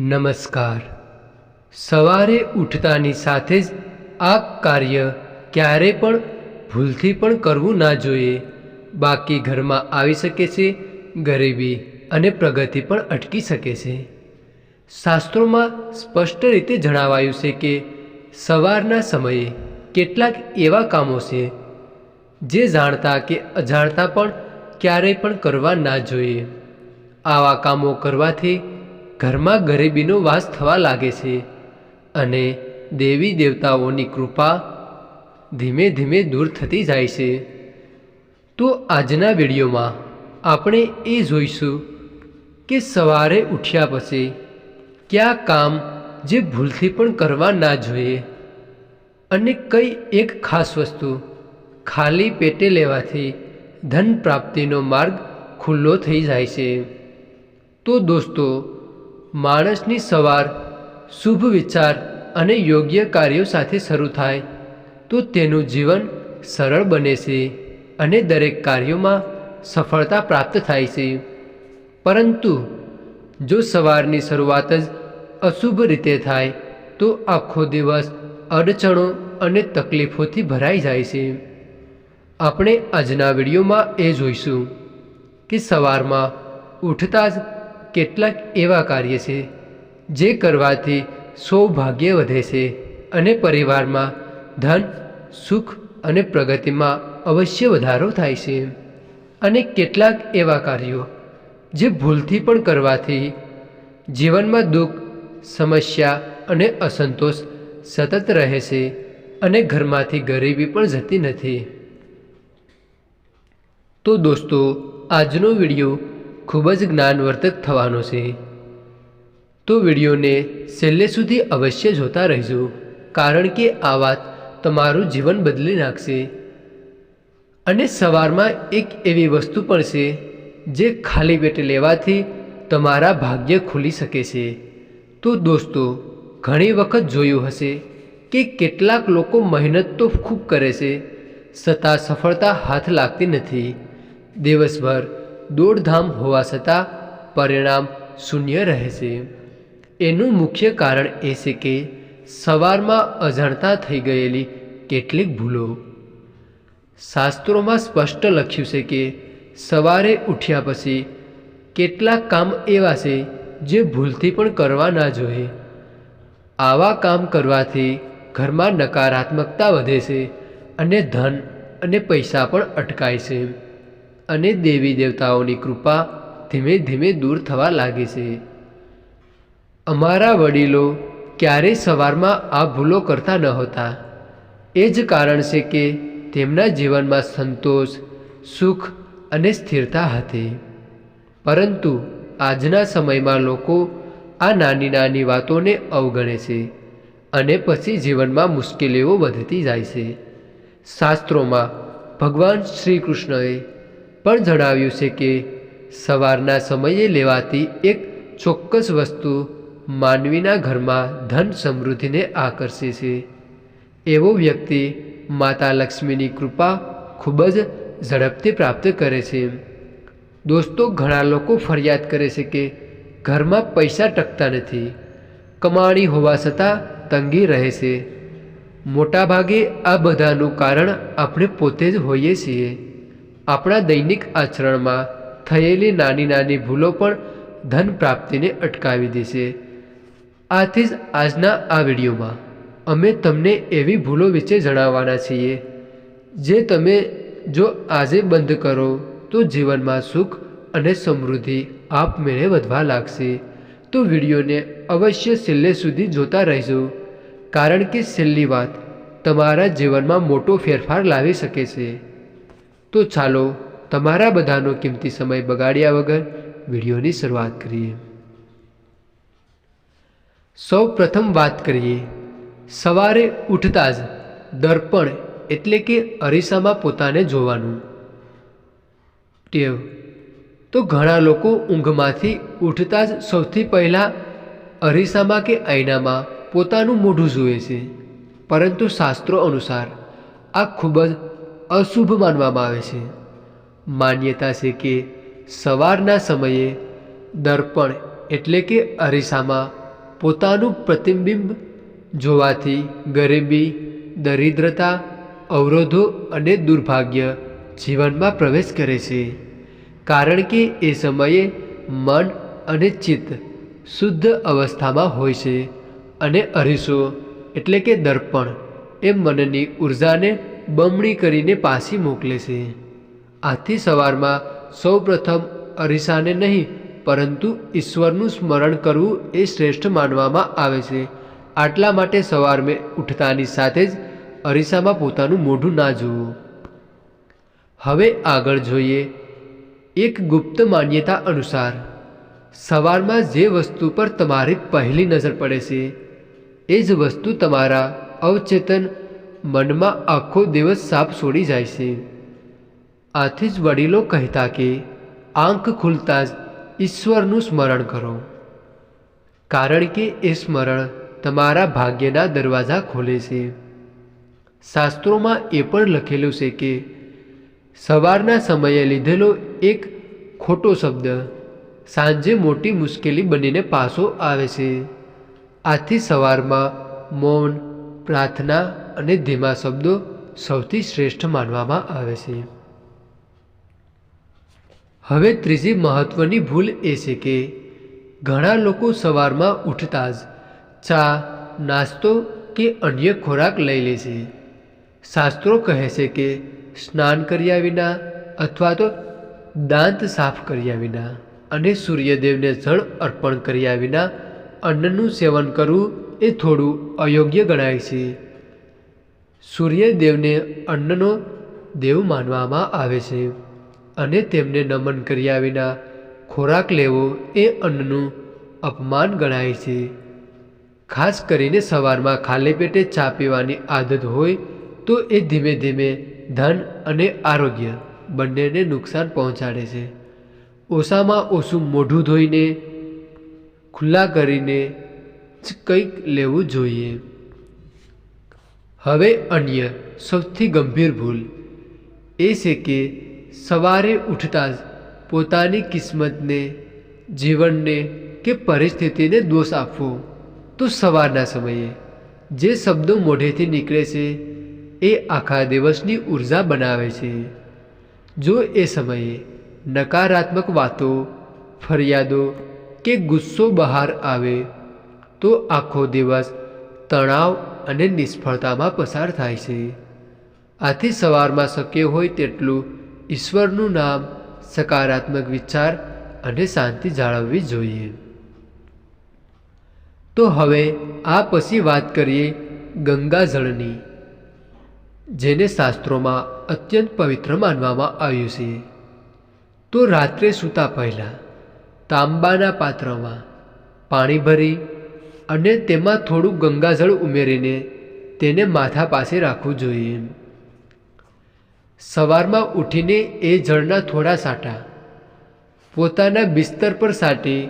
નમસ્કાર. સવારે ઉઠતાની સાથે જ આ કાર્ય ક્યારે પણ ભૂલથી પણ કરવું ના જોઈએ. બાકી ઘરમાં આવી શકે છે, ગરીબી અને પ્રગતિ પણ અટકી શકે છે. શાસ્ત્રોમાં સ્પષ્ટ રીતે જણાવાયું છે કે સવારના સમયે કેટલાક એવા કામો છે જે જાણતા કે અજાણતા પણ ક્યારેય પણ કરવા ના જોઈએ. આવા કામો કરવાથી ઘરમાં ગરીબીનો વાસ થવા લાગે છે અને દેવી દેવતાઓની કૃપા ધીમે ધીમે દૂર થતી જાય છે. તો આજના વિડીયોમાં આપણે એ જોઈશું કે સવારે ઉઠ્યા પછી કયા કામ જે ભૂલથી પણ કરવા ના જોઈએ અને કઈ એક ખાસ વસ્તુ ખાલી પેટે લેવાથી ધન પ્રાપ્તિનો માર્ગ ખુલ્લો થઈ જાય છે. તો દોસ્તો માણસની સવાર, શુભ વિચાર અને યોગ્ય કાર્યો સાથે શરૂ થાય, તો તેનું જીવન સરળ બને છે અને દરેક કાર્યોમાં સફળતા પ્રાપ્ત થાય છે. પરંતુ, જો સવારની શરૂઆત જ અશુભ રીતે થાય, તો આખો દિવસ અડચણો અને તકલીફોથી ભરાઈ જાય છે. આપણે આજના વિડીયોમાં એ જોઈશું કે સવારમાં ઉઠતા જ કેટલાક એવા કાર્ય છે, જે કરવાથી સૌભાગ્ય વધે છે અને પરિવારમાં ધન, સુખ અને પ્રગતિમાં અવશ્ય વધારો થાય છે. અને કેટલાક એવા કાર્યો, જે ભૂલથી પણ કરવાથી જીવનમાં દુઃખ, સમસ્યા અને અસંતોષ સતત રહે છે અને ઘરમાંથી ગરીબી પણ જતી નથી. તો દોસ્તો, આજનો વીડિયો ખૂબ જ જ્ઞાનવર્ધક થવાનો છે. તો વિડીયોને છેલ્લે સુધી અવશ્ય જોતા રહેજો, કારણ કે આ વાત તમારું જીવન બદલી નાખશે. અને સવારમાં એક એવી વસ્તુ પણ છે, જે ખાલી પેટે લેવાથી તમારા ભાગ્ય ખુલી શકે છે. તો દોસ્તો, ઘણી વખત જોયું હશે કે કેટલાક લોકો મહેનત તો ખૂબ કરે છે, છતાં સફળતા હાથ લાગતી નથી. દિવસભર દોડધામ હોવા છતાં પરિણામ શૂન્ય રહે છે એનું મુખ્ય કારણ એ છે કે સવારમાં અજાણતા થઈ ગયેલી કેટલીક ભૂલો. શાસ્ત્રોમાં સ્પષ્ટ લખ્યું છે કે સવારે ઉઠ્યા પછી કેટલાક કામ એવા છે જે ભૂલથી પણ કરવા ના જોઈએ. આવા કામ કરવાથી ઘરમાં નકારાત્મકતા વધે છે અને ધન અને પૈસા પણ અટકાય છે. અને દેવી દેવતાઓની કૃપા ધીમે ધીમે દૂર થવા લાગે છે. અમારા વડીલો ક્યારેય સવારમાં આ ભૂલો કરતા ન હતા. એ જ કારણ છે કે તેમના જીવનમાં સંતોષ, સુખ અને સ્થિરતા હતી. પરંતુ આજના સમયમાં લોકો આ નાની નાની વાતોને અવગણે છે અને પછી જીવનમાં મુશ્કેલીઓ વધતી જાય છે. શાસ્ત્રોમાં ભગવાન શ્રી કૃષ્ણએ પણ જણાવ્યું છે કે સવારના સમયે લેવાતી એક ચોક્કસ વસ્તુ માનવીના ઘરમાં ધન સમૃદ્ધિને આકર્ષે છે. એવો વ્યક્તિ માતા લક્ષ્મીની કૃપા ખૂબ જ ઝડપથી પ્રાપ્ત કરે છે. દોસ્તો, ઘણા લોકો ફરિયાદ કરે છે કે ઘરમાં પૈસા ટકતા નથી. કમાણી હોવા છતાં તંગી રહે છે. મોટાભાગે આ બધાનું કારણ આપણે પોતે જ હોઈએ છીએ. આપણા દૈનિક આચરણમાં થયેલી નાની નાની ભૂલો પણ ધન પ્રાપ્તિને અટકાવી દેશે. આથી જ આજના આ વિડીયોમાં અમે તમને એવી ભૂલો વિશે જણાવવાના છીએ. જે તમે જો આજે બંધ કરો, તો જીવનમાં સુખ અને સમૃદ્ધિ આપમેળે વધવા લાગશે. તો વિડીયોને અવશ્ય છેલ્લે સુધી જોતા રહેજો, કારણ કે છેલ્લી વાત તમારા જીવનમાં મોટો ફેરફાર લાવી શકે છે. તો ચાલો તમારા બધાનો કિંમતી સમય બગાડ્યા વગર વિડીયોની શરૂઆત કરીએ. સૌ પ્રથમ વાત કરીએ. સવારે ઉઠતા જ દર્પણ એટલે કે અરીસામાં પોતાને જોવાનું. ટેવ. તો ઘણા લોકો ઊંઘમાંથી ઉઠતા જ સૌથી પહેલાં અરીસામાં કે આઈનામાં પોતાનું મોઢું જુએ છે. પરંતુ શાસ્ત્રો અનુસાર આ ખૂબ જ અશુભ માનવામાં આવે છે. માન્યતા છે કે સવારના સમયે દર્પણ એટલે કે અરીસામાં પોતાનું પ્રતિબિંબ જોવાથી ગરીબી, દરિદ્રતા, અવરોધો અને દુર્ભાગ્ય જીવનમાં પ્રવેશ કરે છે. કારણ કે એ સમયે મન અને ચિત્ત શુદ્ધ અવસ્થામાં હોય છે અને અરીસો એટલે કે દર્પણ એ મનની ઉર્જાને બમણી કરીને પાછી મોકલે છે. આથી સવારમાં સૌપ્રથમ અરીસાને નહીં, પરંતુ ઈશ્વરનું સ્મરણ કરવું એ શ્રેષ્ઠ માનવામાં આવે છે. આટલા માટે સવાર મેં ઉઠતાની સાથે જ અરીસામાં પોતાનું મોઢું ના જોવું હવે આગળ જોઈએ. એક ગુપ્ત માન્યતા અનુસાર, સવારમાં જે વસ્તુ પર તમારી પહેલી નજર પડે છે, એ જ વસ્તુ તમારા અવચેતન મનમાં આખો દિવસ સાપ છોડી જાય છે. આથી જ વડીલો કહેતા કે, આંખ ખુલતા જ ઈશ્વરનું સ્મરણ કરો. કારણ કે એ સ્મરણ તમારા ભાગ્યના દરવાજા ખોલે છે. શાસ્ત્રોમાં એ પણ લખેલું છે કે, સવારના સમયે લીધેલો એક ખોટો શબ્દ સાંજે મોટી મુશ્કેલી બનીને પાછો આવે છે. આથી સવારમાં મૌન, પ્રાર્થના અને ધીમા શબ્દો સૌથી શ્રેષ્ઠ માનવામાં આવે છે. હવે ત્રીજી મહત્ત્વની ભૂલ એ છે કે ઘણા લોકો સવારમાં ઉઠતા જ ચા, નાસ્તો કે અન્ય ખોરાક લઈ લે છે. શાસ્ત્રો કહે છે કે સ્નાન કર્યા વિના અથવા તો દાંત સાફ કર્યા વિના અને સૂર્યદેવને જળ અર્પણ કર્યા વિના અન્નનું સેવન કરવું એ થોડું અયોગ્ય ગણાય છે. સૂર્યદેવને અન્નનો દેવ માનવામાં આવે છે અને તેમને નમન કર્યા વિના ખોરાક લેવો એ અન્નનું અપમાન ગણાય છે. ખાસ કરીને સવારમાં ખાલી પેટે ચા પીવાની આદત હોય તો એ ધીમે ધીમે ધન અને આરોગ્ય બંનેને નુકસાન પહોંચાડે છે. ઓછામાં ઓછું મોઢું ધોઈને ખુલ્લા કરીને જ કંઈક લેવું જોઈએ. હવે અન્ય સૌથી ગંભીર ભૂલ એ છે કે સવારે ઉઠતા જ પોતાની કિસ્મતને, જીવનને કે પરિસ્થિતિને દોષ આપવો તો સવારના સમયે. જે શબ્દો મોઢેથી નીકળે છે એ આખા દિવસની ઊર્જા બનાવે છે. જો એ સમયે નકારાત્મક વાતો, ફરિયાદો કે ગુસ્સો બહાર આવે તો આખો દિવસ તણાવ અને નિષ્ફળતામાં પસાર થાય છે. આથી સવારમાં શક્ય હોય તેટલું ઈશ્વરનું નામ સકારાત્મક વિચાર અને શાંતિ જાળવવી જોઈએ. તો હવે આ પછી વાત કરીએ ગંગાજળની, જેને શાસ્ત્રોમાં અત્યંત પવિત્ર માનવામાં આવ્યું છે. તો રાત્રે સૂતા પહેલાં તાંબાના પાત્રમાં પાણી ભરી અને તેમાં થોડું ગંગાજળ ઉમેરીને તેને માથા પાસે રાખવું જોઈએ. સવારમાં ઉઠીને એ જળના થોડા સાટા, પોતાના બિસ્તર પર સાટી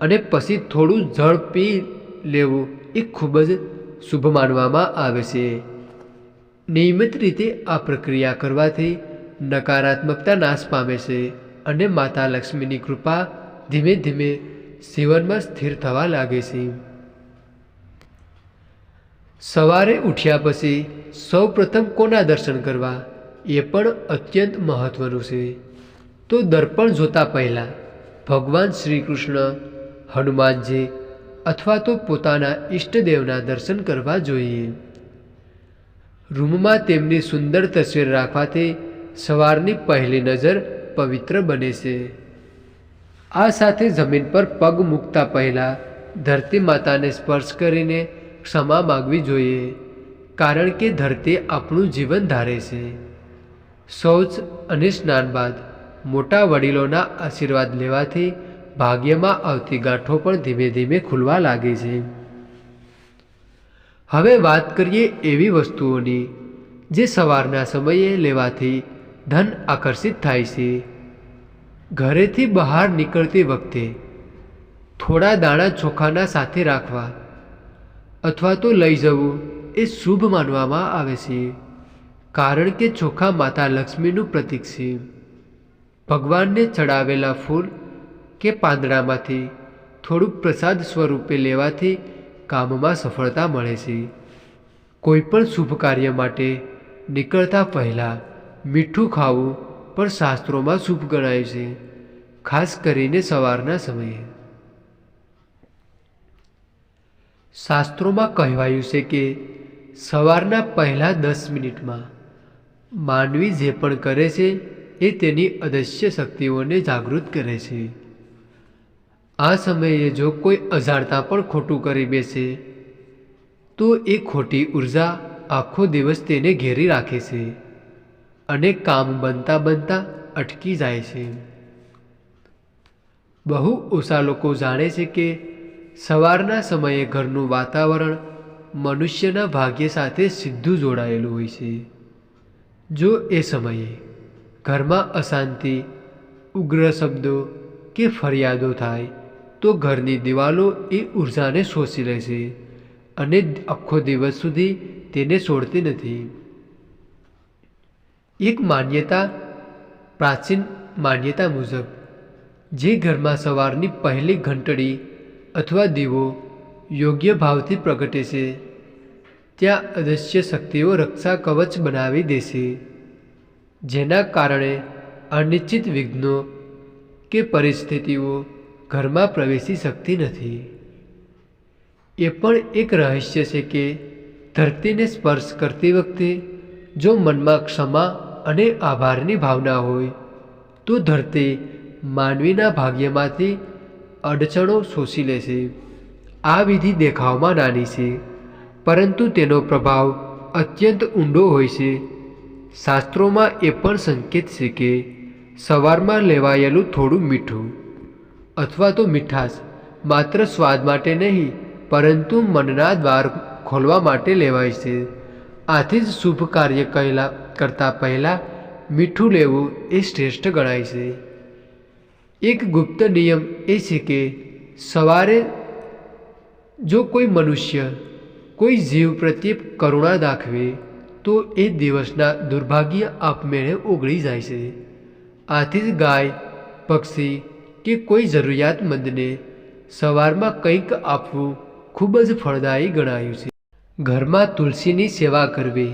અને પછી થોડું જળ પી લેવું એ ખૂબ જ શુભ માનવામાં આવે છે. નિયમિત રીતે આ પ્રક્રિયા કરવાથી નકારાત્મકતા નાશ પામે છે અને માતા લક્ષ્મીની કૃપા ધીમે ધીમે જીવનમાં સ્થિર થવા લાગે છે. સવારે ઉઠ્યા પછી સૌ પ્રથમ કોના દર્શન કરવા? એ પણ અત્યંત મહત્વનું છે. તો દર્પણ જોતા પહેલાં ભગવાન શ્રી કૃષ્ણ હનુમાનજી અથવા તો પોતાના ઈષ્ટદેવના દર્શન કરવા જોઈએ. રૂમમાં તેમની સુંદર તસવીર રાખવાથી સવારની પહેલી નજર પવિત્ર બને છે. આ સાથે જમીન પર પગ મૂકતા પહેલાં ધરતી માતાને સ્પર્શ કરીને ક્ષમા માગવી જોઈએ, કારણ કે ધરતી આપણું જીવન ધારે છે. શૌચ અને સ્નાન બાદ મોટા વડીલોના આશીર્વાદ લેવાથી ભાગ્યમાં આવતી ગાંઠો પણ ધીમે ધીમે ખુલવા લાગે છે. હવે વાત કરીએ એવી વસ્તુઓની, જે સવારના સમયે લેવાથી ધન આકર્ષિત થાય છે. ઘરેથી બહાર નીકળતી વખતે થોડા દાણા ચોખાના સાથે રાખવા અથવા તો લઈ જવું એ શુભ માનવામાં આવે છે. કારણ કે ચોખા માતા લક્ષ્મીનું પ્રતીક છે. ભગવાનને ચડાવેલા ફૂલ કે પાંદડામાંથી થોડુંક પ્રસાદ સ્વરૂપે લેવાથી કામમાં સફળતા મળે છે. કોઈ પણ શુભ કાર્ય માટે નીકળતા પહેલાં મીઠું ખાવું પણ શાસ્ત્રોમાં શુભ ગણાય છે, ખાસ કરીને સવારના સમયે. શાસ્ત્રોમાં કહેવાયું છે કે સવારના પહેલાં દસ મિનિટમાં માનવી જે પણ કરે છે, એ તેની અદશ્ય શક્તિઓને જાગૃત કરે છે. આ સમયે જો કોઈ અજાણતા પણ ખોટું કરી બેસે, તો એ ખોટી ઊર્જા આખો દિવસ તેને ઘેરી રાખે છે અને કામ બનતા બનતા અટકી જાય છે. બહુ ઓછા લોકો જાણે છે કે સવારના સમયે ઘરનું વાતાવરણ મનુષ્યના ભાગ્ય સાથે સીધું જોડાયેલું હોય છે. જો એ સમયે ઘરમાં અશાંતિ, ઉગ્ર શબ્દો કે ફરિયાદો થાય, તો ઘરની દિવાલો એ ઉર્જાને શોષી લે છે અને આખો દિવસ સુધી તેને છોડતી નથી. એક માન્યતા, પ્રાચીન માન્યતા મુજબ, જે ઘરમાં સવારની પહેલી ઘંટડી અથવા દીવો યોગ્ય ભાવથી પ્રગટે છે. ત્યાં અદશ્ય શક્તિઓ રક્ષા કવચ બનાવી દેશે. જેના કારણે અનિશ્ચિત વિઘ્નો કે પરિસ્થિતિઓ ઘરમાં પ્રવેશી શકતી નથી. એ પણ એક રહસ્ય છે કે ધરતીને સ્પર્શ કરતી વખતે જો મનમાં ક્ષમા અને આભારની ભાવના હોય, તો ધરતી માનવીના ભાગ્યમાંથી અડચણો શોષી લેશે આ વિધિ દેખાવમાં નાની છે, પરંતુ તેનો પ્રભાવ અત્યંત ઊંડો હોય છે. શાસ્ત્રોમાં એ પણ સંકેત છે કે સવારમાં લેવાયેલું થોડું મીઠું અથવા તો મીઠાશ માત્ર સ્વાદ માટે નહીં, પરંતુ મનના દ્વાર ખોલવા માટે લેવાય છે. આથી જ શુભ કાર્ય કહેલા કરતાં પહેલાં મીઠું લેવું એ શ્રેષ્ઠ ગણાય છે. એક ગુપ્ત નિયમ એ છે કે સવારે જો કોઈ મનુષ્ય કોઈ જીવ પ્રત્યે કરુણા દાખવે, તો એ દિવસના દુર્ભાગ્ય આપમેળે ઓગળી જાય છે. આથી જ ગાય, પક્ષી કે કોઈ જરૂરિયાતમંદને સવારમાં કંઈક આપવું ખૂબ જ ફળદાયી ગણાયું છે. ઘરમાં તુલસીની સેવા કરવી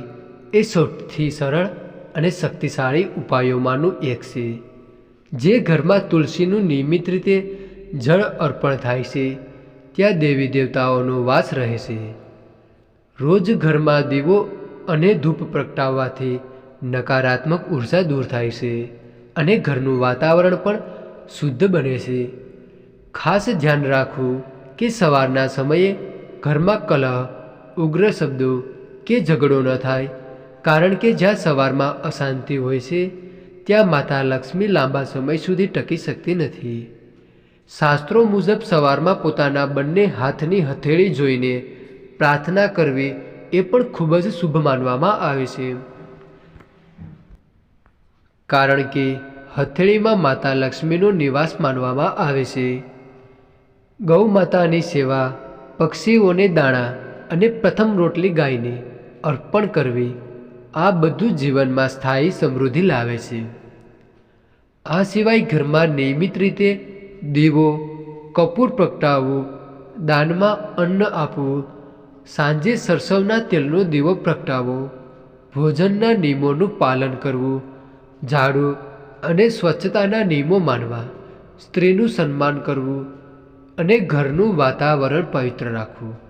એ સૌથી સરળ અને શક્તિશાળી ઉપાયોમાંનું એક છે. જે ઘરમાં તુલસીનું નિયમિત રીતે જળ અર્પણ થાય છે, ત્યાં દેવી દેવતાઓનો વાસ રહે છે. રોજ ઘરમાં દીવો અને ધૂપ પ્રગટાવવાથી નકારાત્મક ઊર્જા દૂર થાય છે અને ઘરનું વાતાવરણ પણ શુદ્ધ બને છે. ખાસ ધ્યાન રાખવું કે સવારના સમયે ઘરમાં કલહ, ઉગ્ર શબ્દો કે ઝઘડો ન થાય, કારણ કે જ્યાં સવારમાં અશાંતિ હોય છે ત્યાં માતા લક્ષ્મી લાંબા સમય સુધી ટકી શકતી નથી. શાસ્ત્રો મુજબ સવારમાં પોતાના બંને હાથની હથેળી જોઈને પ્રાર્થના કરવી એ પણ ખૂબ જ શુભ માનવામાં આવે છે. કારણ કે હથેળીમાં માતા લક્ષ્મીનો નિવાસ માનવામાં આવે છે. ગૌ માતાની સેવા પક્ષીઓને દાણા અને પ્રથમ રોટલી ગાયને અર્પણ કરવી આ બધું જીવનમાં સ્થાયી સમૃદ્ધિ લાવે છે. આ સિવાય ઘરમાં નિયમિત રીતે દીવો, કપૂર પ્રગટાવવું, દાનમાં અન્ન આપવું, સાંજે સરસવના તેલનો દીવો પ્રગટાવો ભોજનના નિયમોનું પાલન કરવું, ઝાડુ અને સ્વચ્છતાના નિયમો માનવા, સ્ત્રીનું સન્માન કરવું અને ઘરનું વાતાવરણ પવિત્ર રાખવું.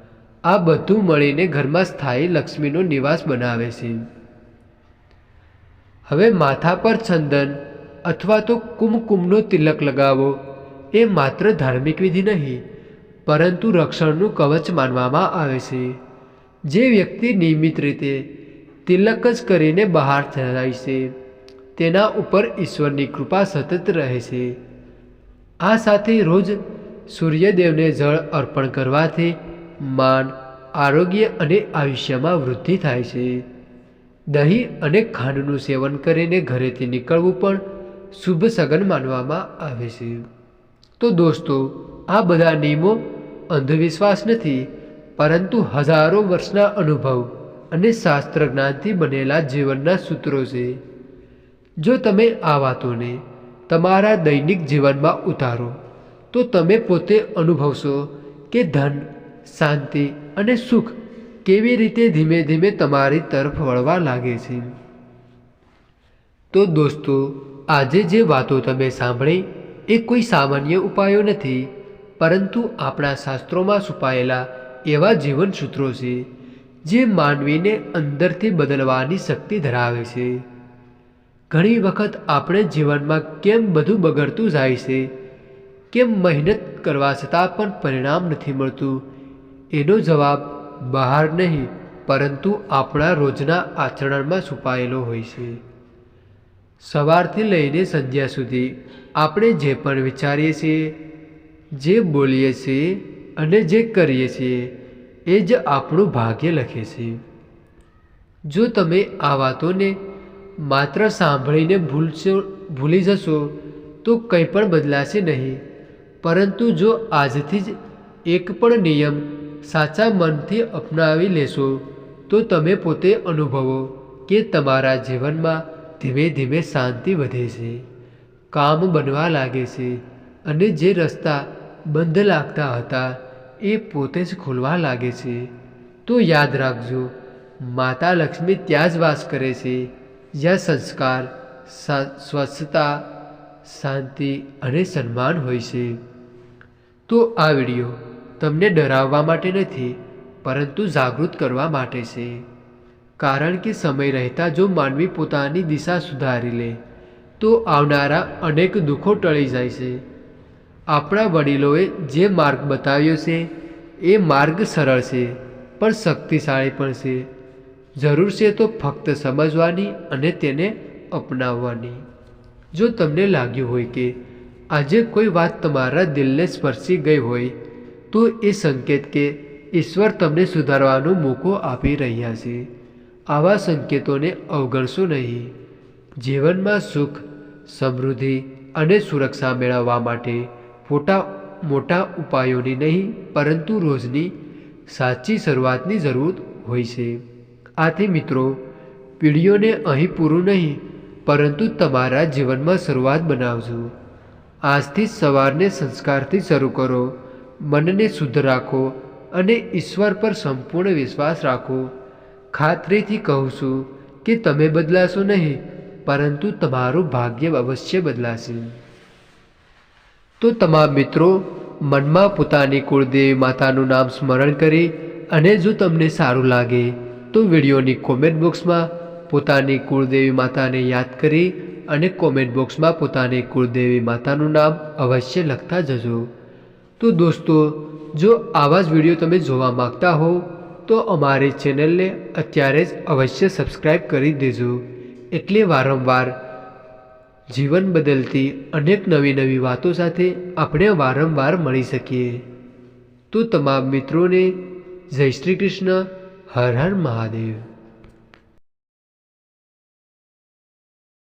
આ બધું મળીને ઘરમાં સ્થાયી લક્ષ્મીનો નિવાસ બનાવે છે. હવે માથા પર ચંદન અથવા તો કુમકુમનો તિલક લગાવો. એ માત્ર ધાર્મિક વિધિ નહીં, પરંતુ રક્ષણનું કવચ માનવામાં આવે છે. જે વ્યક્તિ નિયમિત રીતે તિલક જ કરીને બહાર થાય છે, તેના ઉપર ઈશ્વરની કૃપા સતત રહે છે. આ સાથે રોજ સૂર્યદેવને જળ અર્પણ કરવાથી માન, આરોગ્ય અને આયુષ્યમાં વૃદ્ધિ થાય છે. દહીં અને ખાંડનું સેવન કરીને ઘરેથી નીકળવું પણ શુભ સગન માનવામાં આવે છે. તો દોસ્તો, આ બધા નિયમો અંધવિશ્વાસ નથી, પરંતુ હજારો વર્ષના અનુભવ અને શાસ્ત્ર જ્ઞાનથી બનેલા જીવનના સૂત્રો છે. જો તમે આ વાતોને તમારા દૈનિક જીવનમાં ઉતારો, તો તમે પોતે અનુભવશો કે ધન, શાંતિ અને સુખ કેવી રીતે ધીમે ધીમે તમારી તરફ વળવા લાગે છે? તો દોસ્તો, આજે જે વાતો તમે સાંભળી એ કોઈ સામાન્ય ઉપાયો નથી, પરંતુ આપણા શાસ્ત્રોમાં છુપાયેલા એવા જીવન સૂત્રો છે, જે માનવીને અંદરથી બદલવાની શક્તિ ધરાવે છે. ઘણી વખત આપણે જીવનમાં કેમ બધું બગડતું જાય છે, કેમ મહેનત કરવા છતાં પણ પરિણામ નથી મળતું, એનો જવાબ બહાર નહીં, પરંતુ આપણા રોજના આચરણમાં છુપાયેલો હોય છે. સવારથી લઈને સંધ્યા સુધી આપણે જે પણ વિચારીએ છીએ, જે બોલીએ છીએ અને જે કરીએ છીએ, એ જ આપણું ભાગ્ય લખે છે. જો તમે આ વાતોને માત્ર સાંભળીને ભૂલશો, ભૂલી જશો, તો કંઈ પણ બદલાશે નહીં. પરંતુ જો આજથી જ એક પણ નિયમ સાચા મનથી અપનાવી લેશો, તો તમે પોતે અનુભવો કે તમારા જીવનમાં ધીમે ધીમે શાંતિ વધે છે, કામ બનવા લાગે છે અને જે રસ્તા બંધ લાગતા હતા એ પોતે જ ખોલવા લાગે છે. તો યાદ રાખજો, માતા લક્ષ્મી ત્યાં જ વાસ કરે છે, જ્યાં સંસ્કાર સ્વચ્છતા, શાંતિ અને સન્માન હોય છે. તો આ વીડિયો તમને ડરાવવા માટે નથી, પરંતુ જાગૃત કરવા માટે છે. કારણ કે સમય રહેતા જો માનવી પોતાની દિશા સુધારી લે, તો આવનારા અનેક દુઃખો ટળી જાય છે. આપણા વડીલોએ જે માર્ગ બતાવ્યો છે, એ માર્ગ સરળ છે, પણ શક્તિશાળી પણ છે. જરૂર છે તો ફક્ત સમજવાની અને તેને અપનાવવાની. જો તમને લાગ્યું હોય કે આજે કોઈ વાત તમારા દિલને સ્પર્શી ગઈ હોય તો એ સંકેત કે ઈશ્વર તમને સુધારવાનો મોકો આપી રહ્યા છે. આવા સંકેતોને અવગણશો નહીં. જીવનમાં સુખ, સમૃદ્ધિ અને સુરક્ષા મેળવવા માટે ફોટા મોટા ઉપાયોની નહીં, પરંતુ રોજની સાચી શરૂઆતની જરૂર હોય છે. આથી મિત્રો, પીઢીઓને અહીં પૂરું નહીં, પરંતુ તમારા જીવનમાં શરૂઆત બનાવજો. આજથી સવારને સંસ્કારથી શરૂ કરો. મનને શુદ્ધ રાખો અને ઈશ્વર પર સંપૂર્ણ વિશ્વાસ રાખો. ખાતરીથી કહું છું કે તમે બદલાશો નહીં, પરંતુ તમારું ભાગ્ય અવશ્ય બદલાશે. તો તમામ મિત્રો, મનમાં પોતાની કુળદેવી માતાનું નામ સ્મરણ કરી અને જો તમને સારું લાગે, તો વિડીયોની કોમેન્ટ બોક્સમાં પોતાની કુળદેવી માતાને યાદ કરી અને કોમેન્ટ બોક્સમાં પોતાની કુળદેવી માતાનું નામ અવશ્ય લખતા જજો. તો દોસ્તો, જો આવા જ વીડિયો તમે જોવા માગતા હો, તો અમારી ચેનલને અત્યારે જ અવશ્ય સબસ્ક્રાઈબ કરી દેજો. એટલે વારંવાર જીવન બદલતી અનેક નવી નવી વાતો સાથે આપણે વારંવાર મળી શકીએ. તો તમામ મિત્રોને જય શ્રી કૃષ્ણ, હર હર મહાદેવ.